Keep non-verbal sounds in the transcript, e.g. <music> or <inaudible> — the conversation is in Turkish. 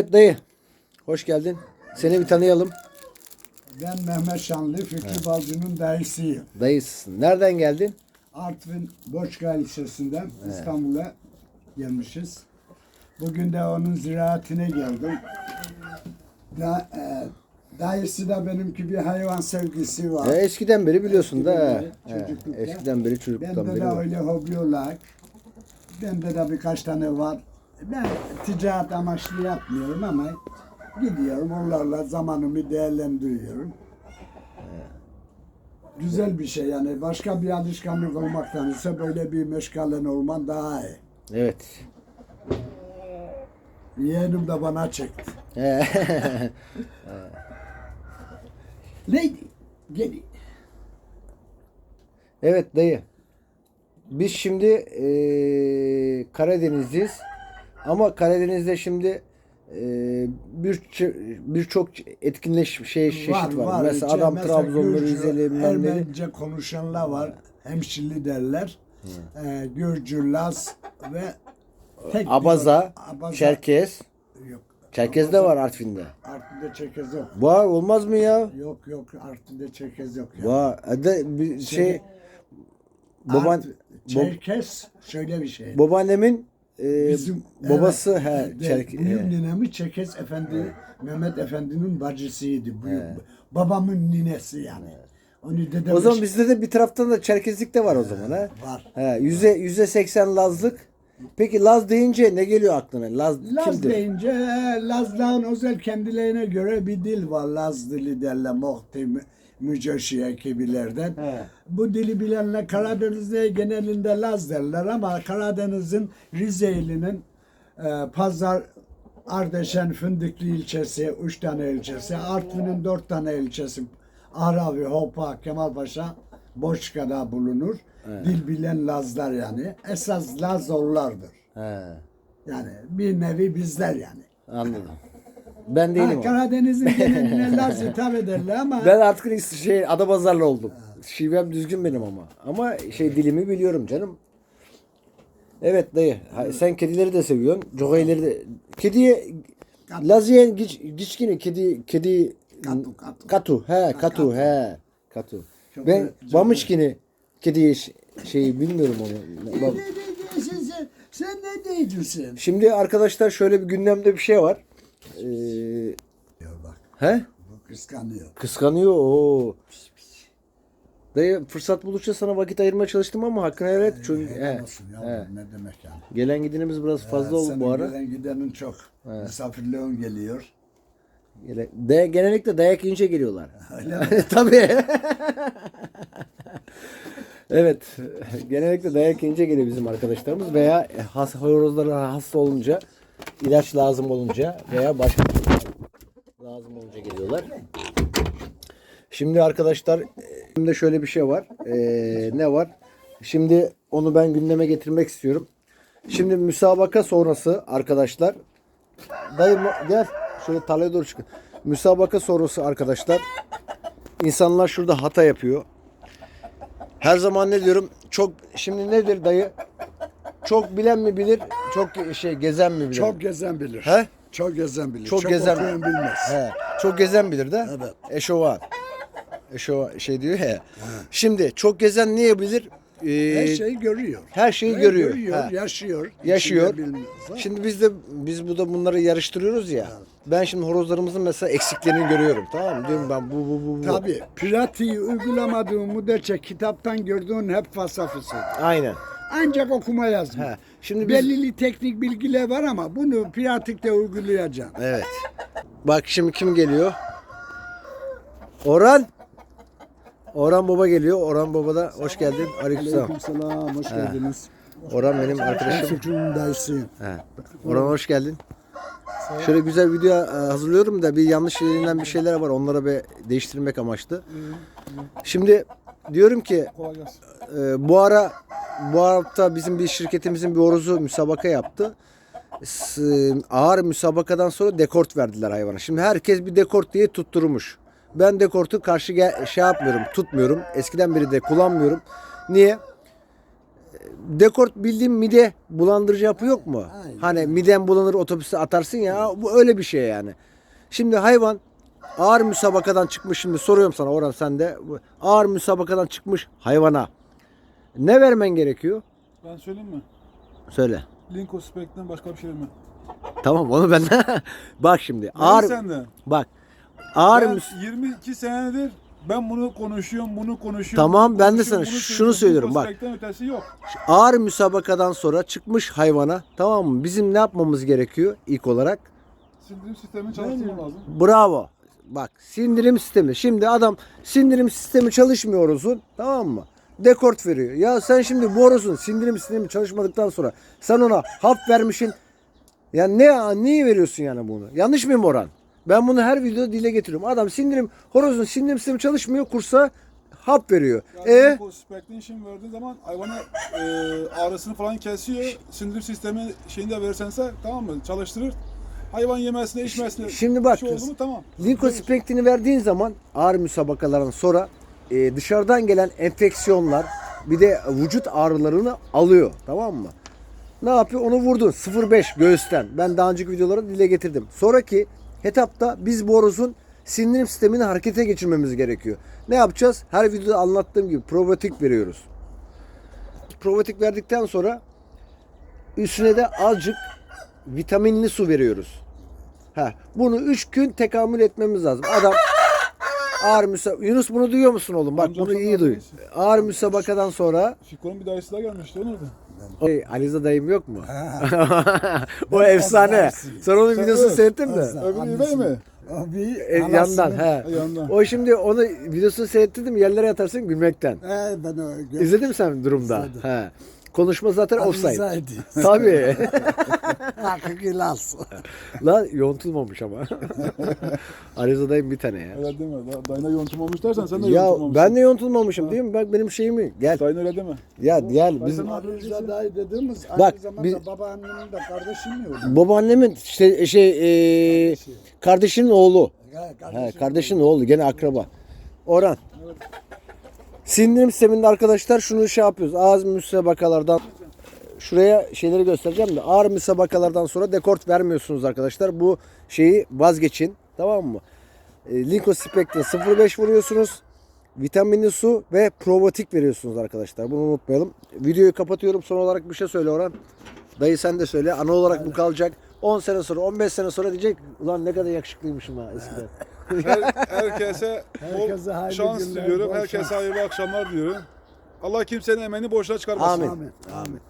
Evet dayı. Hoş geldin. Seni bir tanıyalım. Ben Mehmet Şanlı, Fikri Balcı'nın dayısıyım. Dayısın. Nereden geldin? Artvin Boçka Lisesi'nden İstanbul'a gelmişiz. Bugün de onun ziraatine geldim. Da, e, dayısı da benimki bir hayvan sevgisi var. E, eskiden beri biliyorsun da. Eskiden he. beri, çocuklukta. Eskiden beri çocukluktan Bende beri. de var. öyle hobi olarak. Bende de birkaç tane var. Ben ticaret amaçlı yapmıyorum ama gidiyorum onlarla zamanımı değerlendiriyorum. Güzel bir şey yani başka bir alışkanlık olmaktan ise böyle bir meşgalen olman daha iyi. Evet. Yeğenim de bana çekti. <laughs> Lady, gel. evet dayı. Biz şimdi e, Karadeniz'deyiz. Ama Karadeniz'de şimdi e, bir birçok etkinleş şey çeşit var. Mesela İçe adam Trabzonlu, Gürcü, Rizeli. Ermenice konuşanlar var. Hemşirli derler. Ee, Gürcü, Laz ve tek Abaza, bir- Abaza- Çerkez. Yok. Çerkez de var Artvin'de. Artvin'de Çerkez yok. Var olmaz mı ya? Yok yok Artvin'de Çerkez yok. Ya. Var. Hadi bir şey baban Art- Çerkez şöyle bir şey. babaannemin e, Bizim babası evet, he Çerke- Benim he. ninemi Çerkez Efendi, Mehmet Efendi'nin bacısıydı. Bu, babamın ninesi yani. Onu dedem O zaman bizde de bir taraftan da Çerkezlik de var o zaman ha. var. He, yüzde yüzde seksen Lazlık. Peki Laz deyince ne geliyor aklına? Laz, Laz kimdir? deyince Lazların özel kendilerine göre bir dil var. Laz dili derler Muhti, Müceşiye gibilerden. He. Bu dili bilenler Karadeniz'de genelinde Laz derler ama Karadeniz'in Rizeyli'nin e, Pazar, Ardeşen, Fındıklı ilçesi, üç tane ilçesi, Artvin'in dört tane ilçesi, Aravi, Hopa, Kemalpaşa, Boçka'da bulunur. Dil bilen Lazlar yani. Esas Laz onlardır. He, Yani bir nevi bizler yani. anladım. Ben değilim. Ha, o. Karadeniz'in <laughs> geneline Laz hitap ederler ama Ben artık şey Adapazarlı oldum. Şivem düzgün benim ama. Ama şey dilimi biliyorum canım. Evet dayı. ha, Sen kedileri de seviyorsun. Cogayları da. Kediye Laziyen giç, giçkini kedi kedi Katu, katu. katu he katu he katu. Çok ben çok bamışkini kediye ş- şeyi bilmiyorum onu. ne diyeceksin sen? Sen ne diyeceksin? Şimdi arkadaşlar şöyle bir gündemde bir şey var. Diyor bak he? bu kıskanıyor. Kıskanıyor o. Dayı fırsat buldukça sana vakit ayırmaya çalıştım ama hakkını evet çünkü Helal he, olsun ya he. ne demek yani. gelen gidenimiz biraz fazla oldu bu ara. Gelen gidenin çok. Misafirliğin geliyor. Gele- De, genellikle dayak yiyince geliyorlar. <laughs> Öyle mi? <laughs> Tabii. <laughs> evet. Genellikle dayak yiyince geliyor bizim arkadaşlarımız veya has, horozlara hasta olunca, ilaç lazım olunca veya başka şey lazım olunca geliyorlar. Şimdi arkadaşlar şimdi şöyle bir şey var. Ee, ne var? Şimdi onu ben gündeme getirmek istiyorum. Şimdi müsabaka sonrası arkadaşlar Dayı mu- gel. Şöyle tarlaya doğru çıkın. Müsabaka sonrası arkadaşlar. İnsanlar şurada hata yapıyor. Her zaman ne diyorum? Çok şimdi nedir dayı? Çok bilen mi bilir? Çok şey gezen mi bilir? Çok gezen bilir. He? Çok gezen bilir. Çok gezen- okuyan bilmez. He. Çok gezen bilir de. Evet. Eşova. Eşova şey diyor he. Şimdi çok gezen niye bilir? Ee, Her şeyi görüyor. her şeyi He, görüyor. He. yaşıyor. yaşıyor. İçinde bilmez. Ha? Şimdi biz de biz bu da bunları yarıştırıyoruz ya. Ben şimdi horozlarımızın mesela eksiklerini görüyorum. Tamam mı? Diyorum ben bu bu bu bu. Tabii. Pratiği uygulamadığın müddetçe kitaptan gördüğün hep fasafısı. Aynen. Ancak okuma yazma. He. Şimdi biz Belirli teknik bilgiler var ama bunu pratikte uygulayacaksın. Evet. Bak şimdi kim geliyor? Orhan. Orhan Baba geliyor. Orhan Baba da hoş geldin. Aleykümselam. selam, hoş geldiniz. Orhan benim arkadaşım. Dayısıyım. He. Orhan hoş geldin. Şöyle güzel video e, hazırlıyorum da bir yanlış yerinden bir şeyler var. Onlara bir değiştirmek amaçlı. Şimdi diyorum ki e, bu ara bu hafta bizim bir şirketimizin bir horozu müsabaka yaptı. S- ağır müsabakadan sonra dekort verdiler hayvana. Şimdi herkes bir dekort diye tutturmuş. Ben dekortu karşı gel- şey yapmıyorum, tutmuyorum. Eskiden beri de kullanmıyorum. Niye? dekort bildiğim mide bulandırıcı yapı yok mu? Aynen. Hani miden bulanır otobüse atarsın ya bu öyle bir şey yani. Şimdi hayvan ağır müsabakadan çıkmış şimdi soruyorum sana Orhan sen de ağır müsabakadan çıkmış hayvana ne vermen gerekiyor? Ben söyleyeyim mi? Söyle. Linko Spec'ten başka bir şey mi? Tamam onu ben <laughs> bak şimdi ağır sen de. bak ağır Ben müs- 22 senedir ben bunu konuşuyorum, bunu konuşuyorum. Tamam, ben de sana bunu şunu söylüyorum, bak. Ötesi yok. ağır müsabakadan sonra çıkmış hayvana tamam mı? Bizim ne yapmamız gerekiyor ilk olarak? Sindirim sistemini çalıştırmam lazım. Bravo. Bak sindirim sistemi. Şimdi adam sindirim sistemi çalışmıyor horozun. Tamam mı? Dekort veriyor. Ya sen şimdi bu sindirim sistemi çalışmadıktan sonra sen ona hap vermişin. Ya ne neyi veriyorsun yani bunu? Yanlış mıyım Orhan? Ben bunu her videoda dile getiriyorum. Adam sindirim horozun sindirim sistemi çalışmıyor kursa hap veriyor. Yani E işin verdiğin zaman hayvana e, ağrısını falan kesiyor. Sindirim sistemi şeyini de verirsense tamam mı? Çalıştırır. Hayvan yemesine, içmesine Şimdi bak, şey oldu mu tamam. Linkospektini verdiğin zaman ağır müsabakalardan sonra e, dışarıdan gelen enfeksiyonlar bir de vücut ağrılarını alıyor. Tamam mı? Ne yapıyor? Onu vurdun. 0.5 göğüsten. Ben daha önceki videolarda dile getirdim. Sonraki etapta biz bu horozun sindirim sistemini harekete geçirmemiz gerekiyor. Ne yapacağız? Her videoda anlattığım gibi probiyotik veriyoruz. Probiyotik verdikten sonra üstüne de azıcık vitaminli su veriyoruz. Ha, bunu 3 gün tekamül etmemiz lazım. Adam ağır müsa Yunus bunu duyuyor musun oğlum? Bak Amcam bunu iyi duy. Ağır müsabakadan sonra Fiko'nun bir dayısı daha gelmişti. O nerede? Hey, Aliza dayım yok mu? <laughs> o efsane. Sen onun Sen videosunu seyrettin mi? Öv. Öbürü üvey mi? O bir E, yandan he. Ha, yandan. O şimdi onu videosunu seyrettirdim yerlere yatarsın gülmekten. He, ben o İzledin mi sen durumda? İzledim. He. Konuşma zaten offside. Tabii. <laughs> Hakiki Laz. <laughs> Lan yontulmamış ama. <laughs> Aliza dayım bir tane ya. Öyle deme. Da- Dayına yontulmamış dersen sen de Ya yontulmamışsın. ben de yontulmamışım değil mi? Bak benim şeyimi. Gel. Dayına öyle deme. Ya gel biz Aliza dayı dediğimiz Bak, aynı zamanda biz- babaannemin de kardeşi mi oldu? babaannemin işte şey e, kardeşinin oğlu. He, He, kardeşi. kardeşinin oğlu gene akraba. Orhan. Sindirim sisteminde arkadaşlar şunu şey yapıyoruz. Ağız müsabakalardan şuraya şeyleri göstereceğim de ağır müsabakalardan sonra dekort vermiyorsunuz arkadaşlar. Bu şeyi vazgeçin. Tamam mı? E, Linkospektin 0.5 vuruyorsunuz. Vitaminli su ve probiyotik veriyorsunuz arkadaşlar. Bunu unutmayalım. Videoyu kapatıyorum. Son olarak bir şey söyle Orhan. Dayı sen de söyle. Ana olarak bu kalacak. 10 sene sonra, 15 sene sonra diyecek ulan ne kadar yakışıklıymışım ha eskiden. Her, herkese bol şans günler, diliyorum. bol Herkese şans. hayırlı akşamlar diliyorum. Allah kimsenin emeğini boşuna çıkarmasın. Amin. Amin. Amin.